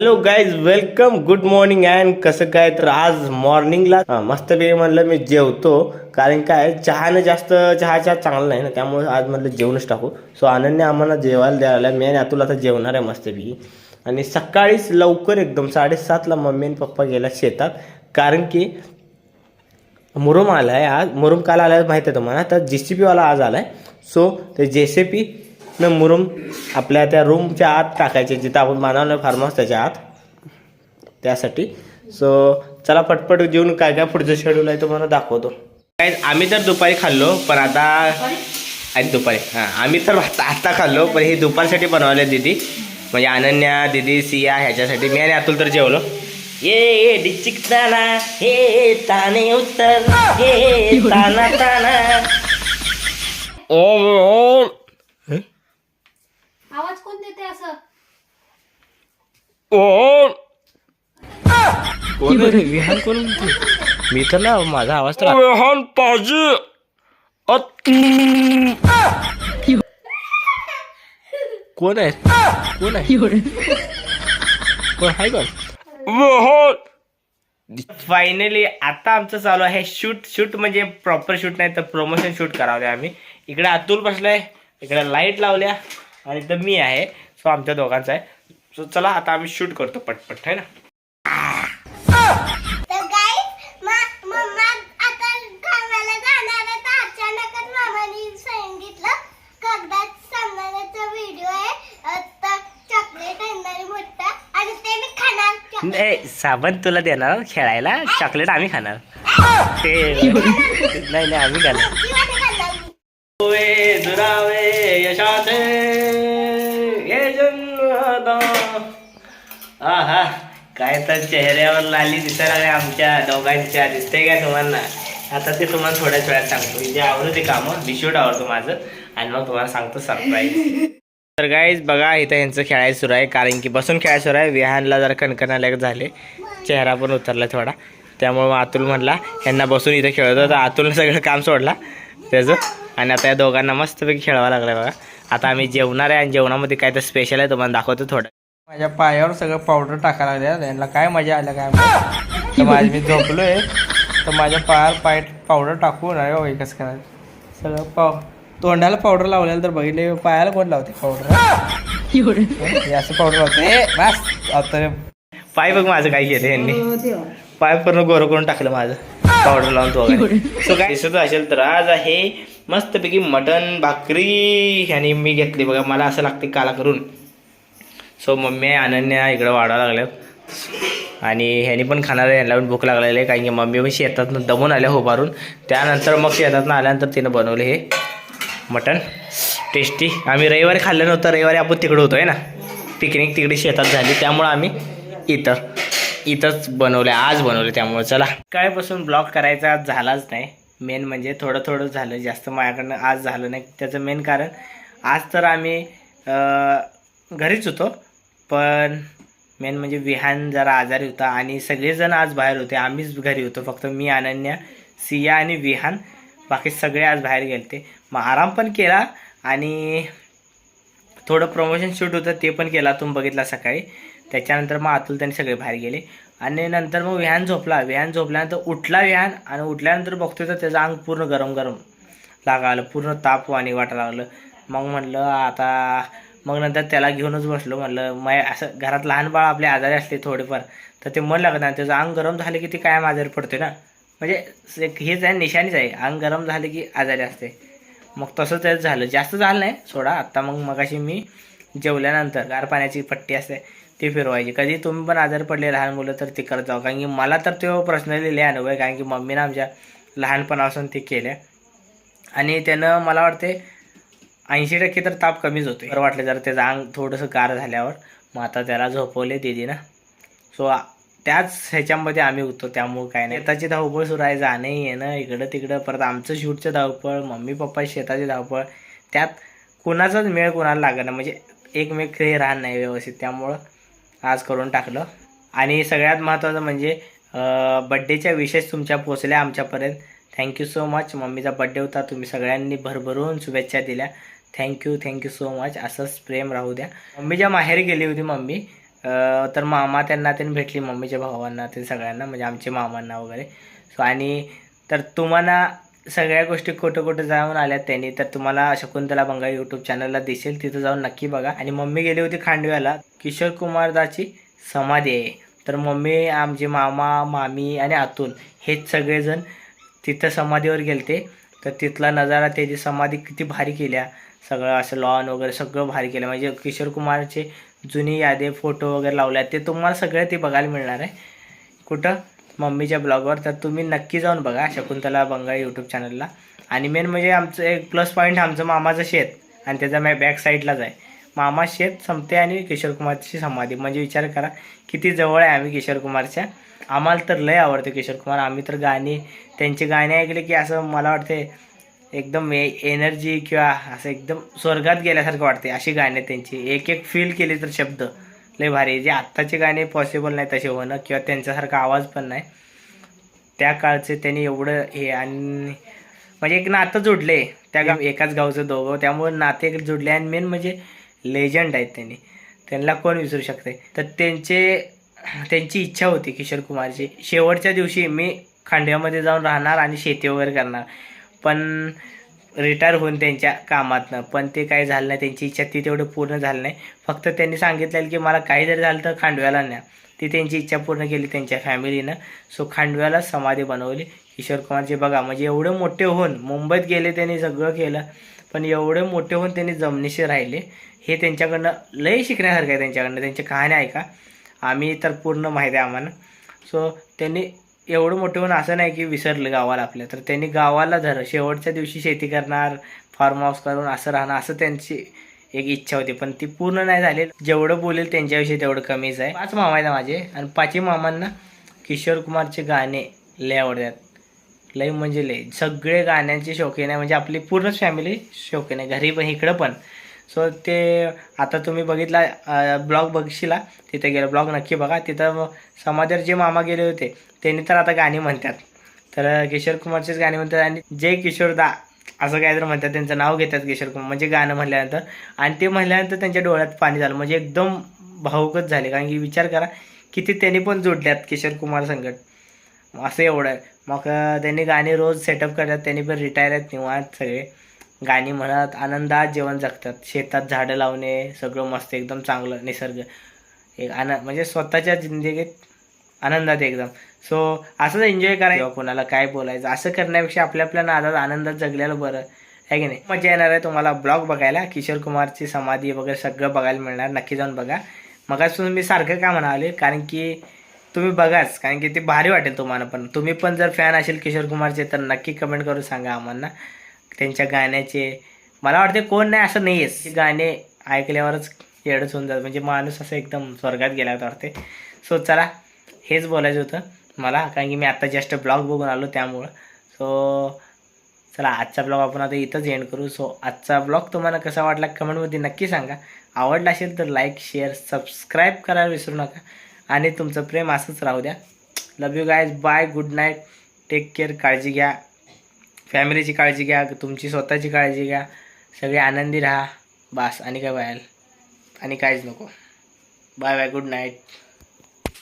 Hello guys welcome good morning and कसं काय? तर आज मॉर्निंगला मस्त बे म्हणलं मी जेवतो. कारण काय चहानं जास्त चहा चहा चांगला नाही ना त्यामुळे आज म्हटलं जेवणच टाकू. सो आनंदने आम्हाला जेवायला द्यायला मी आणि अतुल आता जेवणार आहे मस्तपैकी आणि सकाळीच लवकर एकदम साडेसातला मम्मी आणि पप्पा गेला शेतात. कारण की मुरुम आला आहे आज. मुरुम काल आला माहिती आहे तुम्हाला? तर जे सी पीवाला आज आला आहे सो ते जे सी पी न मुरुम आपल्या त्या रूमच्या आत टाकायचे जिथं आपण बनवलं फार्म हाऊस त्याच्या आत. त्यासाठी. सो चला पटपट जेवून काय काय पुढचं शेड्यूल आहे तुम्हाला दाखवतो. काय आम्ही तर दुपारी खाल्लो पण आता आणि दुपारी हां आम्ही तर आता आत्ता खाल्लो पण हे दुपारसाठी बनवले दिदी. म्हणजे अनन्या दिदी सिया ह्याच्यासाठी. मी आणि अतुल तर जेवलो. ये डिचिक ताना हे ताने उत्तर. हे ताना ताना. ओ ओ. आवाज कोण देते असं? ओ! कोण आहे? विहान कोण म्हणते? मी तर ना माझा आवाज तर विहान पाहिजे कोण आहे? कोण आहे? कोण आहे कोण फायनली आता आमचं चालू आहे शूट. शूट म्हणजे प्रॉपर शूट नाही तर प्रमोशन शूट करावं आम्ही. इकडे अतुल बसलाय. इकडे लाइट लावल्या. आणि इथं मी आहे सो आमच्या दोघांचा आहे. सो चला आता आम्ही शूट करतो पटपट है ना? तर आहे तर अचानकच मामाने सांगितलं कागदात सामनाचा व्हिडिओ आहे. आता चॉकलेट आणणारे मोठा. आणि ते मी खाणार नाही साबण तुला देणार खेळायला? चॉकलेट आम्ही खाणार. ते नाही नाही आम्ही खाणार किंवा ते खाणार मी. ओए दुरावे यशाते ये जन्मदा आहा काय तर चेहऱ्यावर लाली दिसायला नाही आमच्या दोघांच्या. दिसते काय तुम्हाला? आता ते तुम्हाला थोड्याच वेळात सांगतो. म्हणजे आवडतं ते कामं. बिशूट आवडतो माझं. आणि मग तुम्हाला सांगतो सरप्राईज तर गाईज बघा इथं यांचं खेळायला सुरू आहे. कारण की बसून खेळायला सुरू आहे. विहानला जरा कणकणाला झाले. चेहरा पण उतरला थोडा. त्यामुळे मग अतुल म्हणला यांना बसून इथं खेळत होतं तर अतुलनं सगळं काम सोडला. त्याचं. आणि आता या दोघांना मस्तपैकी खेळावं लागलं बघा. आता आम्ही जेवणार आहे आणि जेवणामध्ये काय तर स्पेशल आहे तुम्हाला दाखवतो थोडं. माझ्या पायावर सगळं पावडर टाकायला लागल्या. यांना काय मजा आल्या काय. तर माझी मी झोपलोय. तर माझ्या पायावर पाय पावडर टाकून अरे कसं करायचं? सगळं पाव तोंडाला पावडर लावलेलं तर बघितले. पायाला कोण लावते पावडर हे असं पावडर लावते. बस. आता पाय बघ माझं काय केलं यांनी. पाय पूर्ण गोरं करून टाकलं माझं. पावडर लावून तो सो काय दिसत असेल तर आज आहे मस्तपैकी मटन भाकरी आणि मी घेतली बघा. मला असं लागते काला करून. सो मम्मी अनन्या इकडं वाढावं लागल्यात. आणि ह्यानी पण खाणार आहे ह्यांना पण भूक लागलेली आहे कारण की मम्मी पण शेतातनं दमून आल्या होबारून त्यानंतर मग शेतातनं आल्यानंतर तिनं बनवले हे मटण. टेस्टी आम्ही रविवारी खाल्लं नव्हतं रविवारी आपण तिकडं होतो आहे ना. पिकनिक तिकडे शेतात झाली त्यामुळं आम्ही इथं इथंच बनवलं आज बनवलं त्यामुळे. चला. कालपासून ब्लॉग करायचा आज झालाच नाही. मेन म्हणजे थोडं थोडं झालं जास्त माझ्याकडनं आज झालं नाही. त्याचं मेन कारण आज तर आम्ही घरीच होतो. पण मेन म्हणजे विहान जरा आजारी होता आणि सगळेजण आज बाहेर होते. आम्हीच घरी होतो. फक्त मी अनन्या सिया आणि विहान. बाकी सगळे आज बाहेर गेले मग आराम पण केला आणि थोडं प्रमोशन शूट होतं ते पण केला. तुम्ही बघितला सकाळी. त्याच्यानंतर मग अतुल त्यांनी सगळे बाहेर गेले. आणि नंतर मग विहान झोपला. विहान झोपल्यानंतर उठला विहान आणि उठल्यानंतर बघतोय तर त्याचं अंग पूर्ण गरम गरम लागायला पूर्ण ताप आणि वाटायला लागलं. मग म्हटलं आता मग नंतर त्याला घेऊनच बसलो म्हणलं माय असं घरात लहान बाळ आपले आजारी असले थोडेफार तर ते मन लागत नाही त्याचं अंग गरम झालं की ते कायम आजारी पडते ना? म्हणजे एक हेच आहे निशाणीच आहे अंग गरम झाले की आजारी असते. मग तसं त्याच झालं. जास्त झालं नाही सोडा. आत्ता मग मगाशी मी जेवल्यानंतर गार पाण्याची पट्टी असते ती फिरवायची. कधी तुम्ही पण आजारी पडले लहान मुलं तर ते करत जाऊ कारण की मला तर तो पर्सनली लिहिले अनुभव आहे. कारण की मम्मीनं आमच्या लहानपणापासून ते केल्या. आणि त्यानं मला वाटते ऐंशी टक्के तर ताप कमीच होते बरं वाटलं जर त्याचं अंग थोडंसं गार झाल्यावर. मग आता त्याला झोपवले दिदीनं सो त्याच ह्याच्यामध्ये आम्ही होतो त्यामुळं काय नाही. शेताची धावपळ सुरू आहे जाणे येणं इकडं तिकडं. परत आमचं शूटचं धावपळ मम्मी पप्पा शेताची धावपळ. त्यात कुणाचाच मेळ कुणाला लागणं म्हणजे एकमेक हे राहणार नाही व्यवस्थित. त्यामुळं आज करून टाकलं. आणि सगळ्यात महत्त्वाचं म्हणजे बड्डेच्या विशेष तुमच्या पोचल्या आमच्यापर्यंत. थँक्यू सो मच मम्मीचा बड्डे होता. तुम्ही सगळ्यांनी भरभरून शुभेच्छा दिल्या. थँक्यू थँक्यू सो मच असंच प्रेम राहू द्या. मम्मीच्या माहेरी गेली होती मम्मी तर मामा त्यांना त्यांनी भेटली मम्मीच्या भावांना ते सगळ्यांना म्हणजे आमच्या मामांना वगैरे. सो आणि तर तुम्हाला सगळ्या गोष्टी कुठं कुठं जाऊन आल्यात त्यांनी तर तुम्हाला शकुंतला बंगाल यूट्यूब चॅनलला दिसेल तिथं जाऊन नक्की बघा. आणि मम्मी गेली होती खांडव्याला किशोर कुमारदाची समाधी आहे. तर मम्मी आमचे मामा मामी आणि आतून हेच सगळेजण तिथं समाधीवर गेलते. तर तिथला नजारा त्याची समाधी किती भारी केल्या. सगळं असं लॉन वगैरे सगळं भारी केलं. म्हणजे किशोर कुमारचे जुनी यादे फोटो वगैरे लावले आहेत. ते तुम्हाला सगळं ते बघायला मिळणार आहे. कुठं? मम्मीच्या ब्लॉगवर तर तुम्ही नक्की जाऊन बघा शकुंतला बंगाळी यूट्यूब चॅनलला आणि मेन म्हणजे आमचं एक प्लस पॉईंट आमचं मामाचं शेत. आणि त्याचा मॅ बॅक साईडलाच आहे. मामा शेत संपते आणि किशोर कुमारची समाधी. म्हणजे विचार करा किती जवळ आहे आम्ही किशोर कुमारच्या. आम्हाला तर लय आवडते किशोर कुमार. आम्ही तर गाणी त्यांचे गाणे ऐकले की असं मला वाटते एकदम ए एनर्जी किंवा असं एकदम स्वर्गात गेल्यासारखं वाटते अशी गाणी त्यांची. एक एक फील केली तर शब्द. लय भारी जे आत्ताचे गाणे पॉसिबल नाही तसे होणं किंवा त्यांच्यासारखा आवाज पण नाही. त्या काळचे त्यांनी एवढं हे आणि म्हणजे एक नातं जोडले त्या गाव एकाच गावचं दोघं. त्यामुळे नाते जुडले जोडले आणि मेन म्हणजे लेजंड आहेत त्यांनी. त्यांना कोण विसरू शकते तर त्यांचे त्यांची इच्छा होती किशोर कुमारची. शेवटच्या दिवशी मी खांड्यामध्ये जाऊन राहणार आणि शेती वगैरे करणार. पण रिटायर होऊन त्यांच्या कामातनं. पण ते काही झालं नाही त्यांची इच्छा ती तेवढं पूर्ण झालं नाही. फक्त त्यांनी सांगितलेलं की मला काही जरी झालं तर खांडव्याला न्या. ती त्यांची इच्छा पूर्ण केली त्यांच्या फॅमिलीनं सो खांडव्याला समाधी बनवली. किशोर कुमारचे बघा म्हणजे एवढे मोठे होऊन मुंबईत गेले त्यांनी सगळं केलं. पण एवढे मोठे होऊन त्यांनी जमनीशी राहिले. हे त्यांच्याकडनं लय शिकण्यासारखं आहे त्यांच्याकडनं. त्यांच्या कहाण्या ऐका. आम्ही तर पूर्ण माहिती आहे आम्हाला. सो त्यांनी एवढं मोठं होऊन असं नाही की विसरलं गावाला आपल्या. तर त्यांनी गावाला धर शेवटच्या दिवशी शेती करणार फार्म हाऊस करून असं राहणार असं त्यांची एक इच्छा होती. पण ती पूर्ण नाही झाली. जेवढं बोलेल त्यांच्याविषयी तेवढं कमीच आहे. पाच मामा आहेत माझे. आणि पाचही मामांना किशोर कुमारचे गाणे लय आवडतात. लय म्हणजे लय. सगळे गाण्यांचे शौकीन आहे. म्हणजे आपली पूर्णच फॅमिली शौकीन आहे. घरी पण इकडं पण. सो ते आता तुम्ही बघितला ब्लॉग बघशिला तिथे गेलं. ब्लॉग नक्की बघा. तिथं समाजावर जे मामा गेले होते त्यांनी तर आता गाणी म्हणतात. तर किशोर कुमारचेच गाणी म्हणतात आणि जे किशोरदा असं काहीतरी म्हणतात. त्यांचं नाव घेतात किशोर कुमार म्हणजे गाणं म्हणल्यानंतर. आणि ते म्हणल्यानंतर त्यांच्या डोळ्यात पाणी झालं. म्हणजे एकदम भावुकच झाले. कारण की विचार करा किती त्यांनी पण जोडल्यात किशोर कुमार संकट असं एवढं आहे. मग त्यांनी गाणी रोज सेटअप करतात. त्यांनी पण रिटायर आहेत निवांत सगळे. गाणी म्हणत आनंदात जेवण जगतात. शेतात झाडं लावणे सगळं मस्त एकदम चांगलं निसर्ग. एक आनंद म्हणजे स्वतःच्या जिंदगीत आनंदात एकदम. सो असंच एन्जॉय करायचं कोणाला काय बोलायचं असं करण्यापेक्षा आपल्या आपल्या नादात आनंदात जगलेलं बरं. आहे की नाही? मजा येणार आहे तुम्हाला ब्लॉग बघायला. किशोर कुमारची समाधी वगैरे सगळं बघायला मिळणार. नक्की जाऊन बघा. मगासून मी सारखं का म्हणाले कारण की तुम्ही बघाच कारण की ते भारी वाटेल तुम्हाला पण. तुम्ही पण जर फॅन असेल किशोर कुमारचे तर नक्की कमेंट करून सांगा आम्हाला. त्यांच्या गाण्याचे. मला वाटते कोण नाही असं नाही आहे. गाणे ऐकल्यावरच येडच होऊन जातं म्हणजे माणूस असं एकदम स्वर्गात गेला होता वाटते सो चला हेच बोलायचं होतं मला कारण की मी आता जस्ट ब्लॉग बघून आलो त्यामुळं. सो चला आजचा ब्लॉग आपण आता इथंच एंड करू. सो आजचा ब्लॉग तुम्हाला कसा वाटला कमेंटमध्ये नक्की सांगा. आवडला असेल तर लाईक शेअर सबस्क्राईब करायला विसरू नका. आणि तुमचं प्रेम असंच राहू द्या. Love you guys bye good night take care काळजी घ्या. फॅमिलीची काळजी घ्या तुमची स्वतःची काळजी घ्या. सगळे आनंदी राहा. बास आणि काय बाहेर? आणि काहीच नको. Bye bye good night.